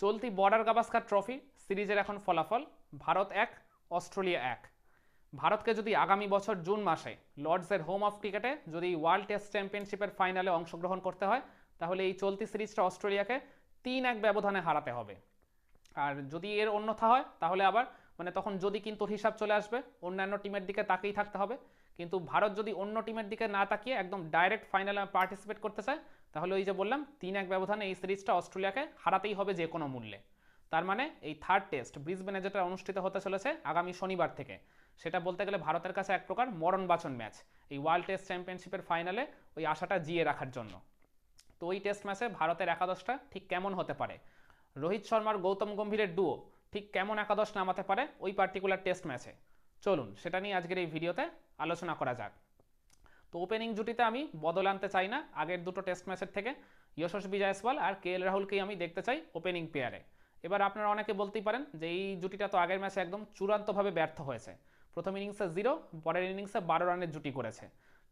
চলতি border Gavaskar trophy সিরিজের এখন ফলাফল, ভারত এক, অস্ট্রেলিয়া এক। ভারতকে যদি আগামী বছর জুন মাসে লর্ডসের হোম অফ ক্রিকেটে যদি ওয়ার্ল্ড টেস্ট চ্যাম্পিয়নশিপের ফাইনালে অংশগ্রহণ করতে হয়, তাহলে এই চলতি সিরিজটা অস্ট্রেলিয়াকে তিন এক ব্যবধানে হারাতে হবে। আর যদি এর অন্যথা হয়, তাহলে আবার মানে তখন যদি কিন্তু হিসাব চলে আসবে, অন্যান্য টিমের দিকে তাকেই থাকতে হবে। কিন্তু ভারত যদি অন্য টিমের দিকে না তাকিয়ে একদম ডাইরেক্ট ফাইনালে পার্টিসিপেট করতে চায়, তাহলে ওই যে বললাম, তিন এক ব্যবধানে এই সিরিজটা অস্ট্রেলিয়াকে হারাতেই হবে যে কোনো মূল্যে। তার মানে এই থার্ড টেস্ট ব্রিসবেনে যেটা অনুষ্ঠিত হতে চলেছে আগামী শনিবার থেকে, সেটা বলতে গেলে ভারতের কাছে এক প্রকার মরণবাচন ম্যাচ এই ওয়ার্ল্ড টেস্ট চ্যাম্পিয়নশিপের ফাইনালে ওই আশাটা জিয়ে রাখার জন্য। তো ওই টেস্ট ম্যাচে ভারতের একাদশটা ঠিক কেমন হতে পারে? রোহিত শর্মার গৌতম গম্ভীরের ডুও ঠিক কেমন একাদশ নামাতে পারে ওই পার্টিকুলার টেস্ট ম্যাচে চলুন, সেটা নিয়ে আজকের এই ভিডিওতে আলোচনা করা যাক। তো ওপেনিং জুটিতে আমি বদল আনতে চাই না। আগের দুটো টেস্ট ম্যাচের থেকে যশস্বী জয়সওয়াল আর কে এল রাহুলকেই আমি দেখতে চাই ওপেনিং পেয়ারে এবার আপনারা অনেকে বলতেই পারেন যে এই জুটিটা তো আগের ম্যাচে একদম চূড়ান্তভাবে ব্যর্থ হয়েছে। প্রথম ইনিংসে জিরো পরের ইনিংসে বারো রানের জুটি করেছে।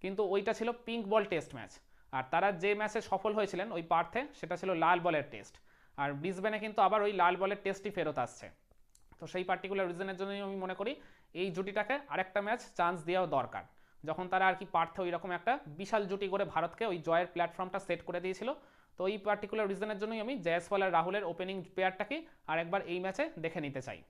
কিন্তু ওইটা ছিল পিঙ্ক বল টেস্ট ম্যাচ আর তারা যে ম্যাচে সফল হয়েছিলেন ওই পার্থে সেটা ছিল লাল বলের টেস্ট আর ব্রিসবেনে কিন্তু আবার ওই লাল বলের টেস্টই ফেরত আসছে। তো সেই পার্টিকুলার রিজনের জন্যই আমি মনে করি এই জুটিটাকে আরেকটা ম্যাচ চান্স দেওয়া দরকার। যখন তারা আর কি পার্থে ওই রকম একটা বিশাল জুটি করে ভারতকে ওই জয়ের প্ল্যাটফর্মটা সেট করে দিয়েছিল। তো এই পার্টিকুলার রিজনের জন্যই আমি জয়সওয়াল আর রাহুলের ওপেনিং পেয়ারটাকে আর একবার এই ম্যাচে দেখে নিতে চাই।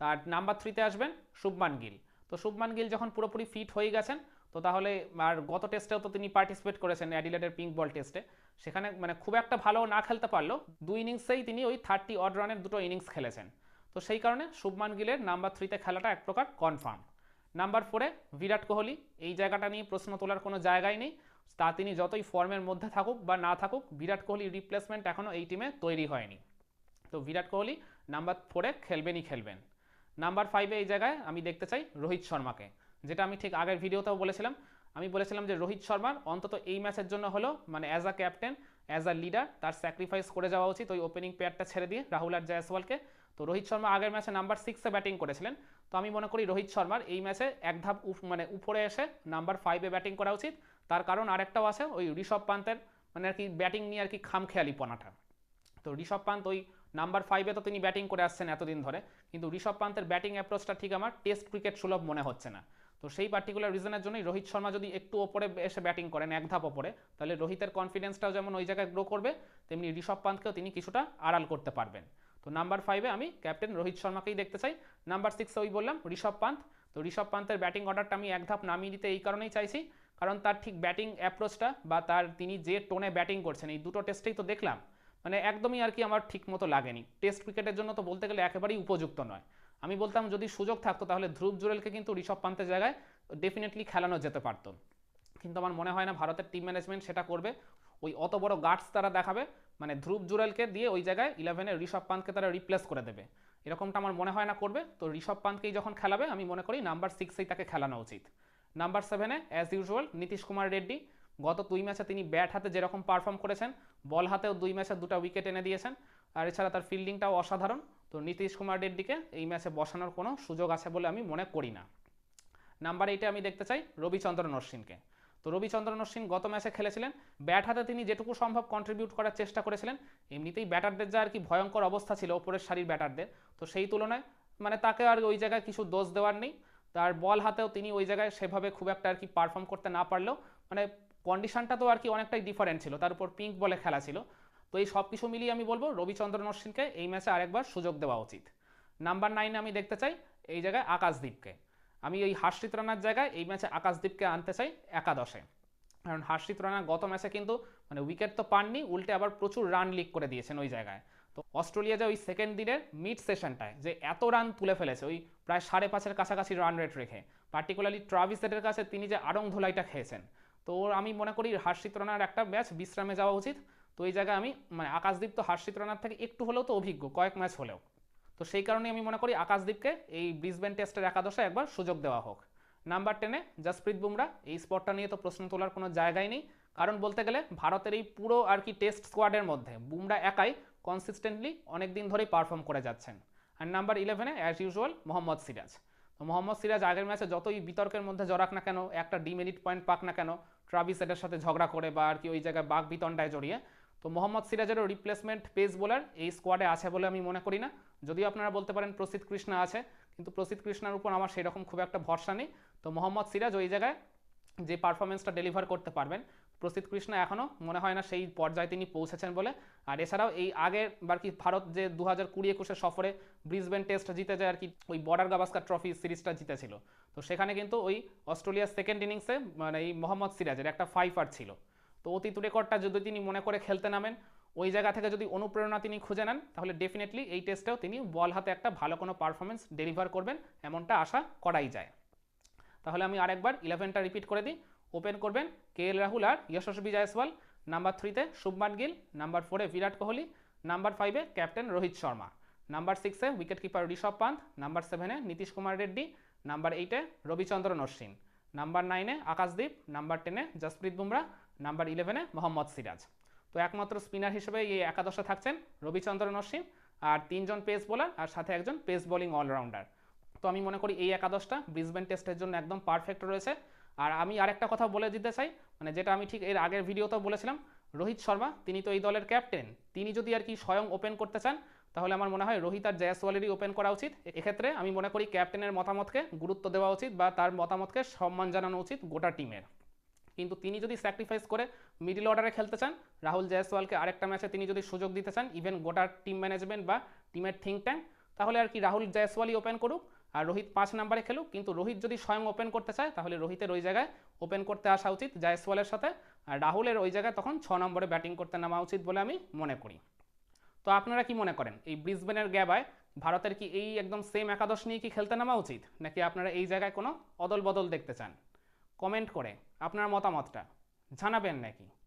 তার নাম্বার থ্রিতে আসবেন শুভমান গিল। তো শুভমান গিল যখন পুরোপুরি ফিট হয়ে গেছেন, তো তাহলে আর গত টেস্টেও তো তিনি পার্টিসিপেট করেছেন অ্যাডিলেটের পিঙ্ক বল টেস্টে সেখানে মানে খুব একটা ভালো না খেলতে পারলেও দুই ইনিংসেই তিনি ওই থার্টি অড রানের দুটো ইনিংস খেলেছেন। তো সেই কারণে শুভমান গিলের নাম্বার থ্রিতে খেলাটা এক প্রকার কনফার্ম নাম্বার ফোরে বিরাট কোহলি, এই জায়গাটা নিয়ে প্রশ্ন তোলার কোনো জায়গাই নেই। তা তিনি যতই ফর্মের মধ্যে থাকুক বা না থাকুক, বিরাট কোহলি রিপ্লেসমেন্ট এখনও এই টিমে তৈরি হয়নি। তো বিরাট কোহলি নাম্বার ফোরে খেলবেনই খেলবেন। নাম্বার ফাইভে এই জায়গায় আমি দেখতে চাই রোহিত শর্মাকে, যেটা আমি ঠিক আগের ভিডিওতেও বলেছিলাম। আমি বলেছিলাম যে রোহিত শর্মার অন্তত এই ম্যাচের জন্য হলো মানে as a captain as a leader তার স্যাক্রিফাইস করে যাওয়া উচিত। ওই ওপেনিং পেয়ারটা ছেড়ে দিয়ে রাহুল আর জয়সওয়ালকে। তো রোহিত শর্মা আগের ম্যাচে নাম্বার সিক্সে ব্যাটিং করেছিলেন। তো আমি মনে করি রোহিত শর্মার এই ম্যাচে এক ধাপ মানে উপরে এসে নাম্বার ফাইভে ব্যাটিং করা উচিত। তার কারণ আরেকটাও আছে, ওই ঋষভ পান্তের মানে আর কি ব্যাটিং নিয়ে আর কি খামখেয়ালিপনাটা। তো ঋষভ পান্ত ওই নাম্বার ফাইভে তো তিনি ব্যাটিং করে আসছেন এতদিন ধরে। কিন্তু ঋষভ পান্তের ব্যাটিং অ্যাপ্রোচটা ঠিক আমার টেস্ট ক্রিকেট সুলভ মনে হচ্ছে না। তো সেই পার্টিকুলার রিজনের জন্যই রোহিত শর্মা যদি একটু ওপরে এসে ব্যাটিং করেন, এক ধাপ ওপরে, তাহলে রোহিতের কনফিডেন্সটাও যেমন ওই জায়গায় গ্রো করবে, তেমনি ঋষভ পান্তকেও তিনি কিছুটা আড়াল করতে পারবেন। তো নাম্বার ফাইভে আমি ক্যাপ্টেন রোহিত শর্মাকেই দেখতে চাই। নাম্বার সিক্সে ওই বললাম, ঋষভ পান্ত তো ঋষভ পান্তের ব্যাটিং অর্ডারটা আমি এক ধাপ নামিয়ে দিতে এই কারণেই চাইছি। কারণ তার ঠিক ব্যাটিং অ্যাপ্রোচটা বা তার তিনি যে টোনে ব্যাটিং করছেন, এই দুটো টেস্টেই তো দেখলাম। মানে একদমই আর কি আমার ঠিক মতো লাগেনি। টেস্ট ক্রিকেটের জন্য তো বলতে গেলে একেবারেই উপযুক্ত নয়। আমি বলতাম, যদি সুযোগ থাকতো তাহলে ধ্রুব জুরেলকে কিন্তু ঋষভ পান্তের জায়গায় ডেফিনেটলি খেলানো যেতে পারতো। কিন্তু আমার মনে হয় না ভারতের টিম ম্যানেজমেন্ট সেটা করবে। ওই অত বড় গার্ডস তারা দেখাবে মানে ধ্রুব জুরেলকে দিয়ে ওই জায়গায় ইলেভেনে ঋষভ পান্তকে তারা রিপ্লেস করে দেবে। এরকমটা আমার মনে হয় না করবে। তো ঋষভ পান্তকেই যখন খেলাবে, আমি মনে করি নাম্বার সিক্সেই তাকে খেলানো উচিত। নাম্বার সেভেনে অ্যাজ ইউজুয়াল নীতিশ কুমার রেড্ডি। গত দুই ম্যাচে তিনি ব্যাট হাতে যেরকম পারফর্ম করেছেন বল হাতেও দুই ম্যাচে দুটো উইকেট এনে দিয়েছেন। আর এছাড়া তার ফিল্ডিংটাও অসাধারণ। তো নীতিশ কুমার রেড্ডিকে এই ম্যাচে বসানোর কোনো সুযোগ আছে বলে আমি মনে করি না। নাম্বার এইটে আমি দেখতে চাই রবিচন্দ্রন অশ্বিনকে। তো রবিচন্দ্রন অশ্বিন গত ম্যাচে খেলেছিলেন। ব্যাট হাতে তিনি যেটুকু সম্ভব কন্ট্রিবিউট করার চেষ্টা করেছিলেন। এমনিতেই ব্যাটারদের যা আর কি ভয়ঙ্কর অবস্থা ছিল ওপরের সারির ব্যাটারদের, তো সেই তুলনায় মানে তাকে আর ওই জায়গায় কিছু দোষ দেওয়ার নেই। তার বল হাতেও তিনি ওই জায়গায় সেভাবে খুব একটা আর কি পারফর্ম করতে না পারলেও মানে কন্ডিশনটা তো আর কি অনেকটাই ডিফারেন্ট ছিল। তার উপর পিঙ্ক বলে খেলা ছিল। তো এই সব কিছু মিলিয়ে আমি বলব রবিচন্দ্রন অশ্বিনকে এই ম্যাচে আরেকবার সুযোগ দেওয়া উচিত। নাম্বার নাইনে আমি দেখতে চাই এই জায়গায় আকাশদীপকে। আমি এই হার্ষিত রানার জায়গায় এই ম্যাচে আকাশদীপকে আনতে চাই একাদশে। কারণ হার্ষিত রানা গত ম্যাচে কিন্তু মানে উইকেট তো পাননি, উল্টে আবার প্রচুর রান লিক করে দিয়েছেন ওই জায়গায়। তো অস্ট্রেলিয়া যে ওই সেকেন্ড দিনের মিড সেশনটায় যে এত রান তুলে ফেলেছে, ওই প্রায় সাড়ে পাঁচের কাছাকাছি রান রেট রেখে পার্টিকুলারলি ট্রাভিস হেডের কাছে তিনি যে আড়ং ধুলাইটা খেয়েছেন, তো আমি মনে করি হার্ষিত রানার একটা ম্যাচ বিশ্রামে যাওয়া উচিত। তো এই জায়গায় আমি মানে আকাশদীপ তো হার্ষিত রানার থেকে একটু হলেও তো অভিজ্ঞ, কয়েক ম্যাচ হলেও। তো সেই কারণে আমি মনে করি আকাশদীপকে এই ব্রিসবেন টেস্টের একাদশে একবার সুযোগ দেওয়া হোক। নাম্বার টেনে জসপ্রীত বুমরা এই স্পটটা নিয়ে তো প্রশ্ন তোলার কোনো জায়গাই নেই। কারণ বলতে গেলে ভারতের এই পুরো আর কি টেস্ট স্কোয়াডের মধ্যে বুমরা একাই কনসিস্টেন্টলি অনেক দিন ধরেই পারফর্ম করে যাচ্ছেন। আর নাম্বার ইলেভেনে অ্যাজ ইউজুয়াল মোহাম্মদ সিরাজ। তো মোহাম্মদ সিরাজ আগের ম্যাচে যতই বিতর্কের মধ্যে জড়াক না কেন, একটা ডিমেরিট পয়েন্ট পাক না কেন ট্রাভিস এটার সাথে ঝগড়া করে বা আর কি ওই জায়গায় বাঘ বিতণ্ডায় জড়িয়ে তো মোহাম্মদ সিরাজেরও রিপ্লেসমেন্ট পেস বোলার এই স্কোয়াডে আছে বলে আমি মনে করি না। যদিও আপনারা বলতে পারেন প্রসিদ্ধ কৃষ্ণা আছে, কিন্তু প্রসিদ্ধ কৃষ্ণার উপর আমার সেরকম খুব একটা ভরসা নেই। তো মোহাম্মদ সিরাজ ওই জায়গায় যে পারফরমেন্সটা ডেলিভার করতে পারবেন, প্রসিদ্ধ কৃষ্ণা এখনও মনে হয় না সেই পর্যায়ে তিনি পৌঁছেছেন বলে। আর এছাড়াও এই আগের বার কি ভারত যে দু হাজার কুড়ি একুশে সফরে ব্রিসবেন টেস্ট জিতে যায় আর কি, ওই বর্ডার গাভাস্কার ট্রফি সিরিজটা জিতেছিল। তো সেখানে কিন্তু ওই অস্ট্রেলিয়ার সেকেন্ড ইনিংসে মানে এই মোহাম্মদ সিরাজের একটা ফাইফার ছিল। তো অতীত রেকর্ডটা যদি তিনি মনে করে খেলতে নামেন, ওই জায়গা থেকে যদি অনুপ্রেরণা তিনি খুঁজে নেন, তাহলে ডেফিনেটলি এই টেস্টেও তিনি বল হাতে একটা ভালো কোনো পারফরমেন্স ডেলিভার করবেন, এমনটা আশা করাই যায়। তাহলে আমি আরেকবার ইলেভেনটা রিপিট করে দিই। ওপেন করবেন কে এল রাহুল আর যশস্বী জয়সওয়াল নাম্বার থ্রিতে শুভমান গিল নাম্বার ফোরে বিরাট কোহলি নাম্বার ফাইভে ক্যাপ্টেন রোহিত শর্মা নাম্বার সিক্সে wicket keeper Rishabh Pant number সেভেনে নীতিশ কুমার রেড্ডি নাম্বার এইটে রবিচন্দ্রন অশ্বিন নাম্বার নাইনে আকাশদীপ নাম্বার টেনে জসপ্রীত বুমরা নাম্বার ইলেভেনে মোহাম্মদ সিরাজ। তো একমাত্র স্পিনার হিসেবে এই একাদশে থাকছেন রবিচন্দ্রন অশ্বিন আর তিনজন পেস বোলার আর সাথে একজন পেস বোলিং অলরাউন্ডার তো আমি মনে করি এই একাদশটা ব্রিসবেন টেস্টের জন্য একদম পারফেক্ট রয়েছে। আর আমি আরেকটা কথা বলে দিতে চাই মানে যেটা আমি ঠিক এর আগের ভিডিওতেও বলেছিলাম, রোহিত শর্মা, তিনি তো এই দলের ক্যাপ্টেন তিনি যদি আর কি স্বয়ং ওপেন করতে চান, তাহলে আমার মনে হয় রোহিত আর জয়াসওয়ালেরই ওপেন করা উচিত। এক্ষেত্রে আমি মনে করি ক্যাপ্টেনের মতামতকে গুরুত্ব দেওয়া উচিত, বা তার মতামতকে সম্মান জানানো উচিত গোটা টিমের কিন্তু তিনি যদি স্যাক্রিফাইস করে মিডিল অর্ডারে খেলতে চান, রাহুল জয়সওয়ালকে আরেকটা ম্যাচে তিনি যদি সুযোগ দিতে চান ইভেন গোটা টিম ম্যানেজমেন্ট বা টিমের থিঙ্ক ট্যাঙ্ক তাহলে আর কি রাহুল জয়সওয়ালই ওপেন করুক আর রোহিত পাঁচ নাম্বারে খেলুক। কিন্তু রোহিত যদি স্বয়ং ওপেন করতে চায়, তাহলে রোহিতের ওই জায়গায় ওপেন করতে আসা উচিত জয়সওয়ালের সাথে। আর রাহুলের ওই জায়গায় তখন ছ নম্বরে ব্যাটিং করতে নামা উচিত বলে আমি মনে করি। তো আপনারা কি মনে করেন, এই ব্রিসবেনের গ্যাবায় ভারতের কি এই একদম সেম একাদশ নিয়ে কি খেলতে নামা উচিত? নাকি আপনারা এই জায়গায় কোনো অদল বদল দেখতে চান? কমেন্ট করে আপনার মতামতটা জানাবেন নাকি?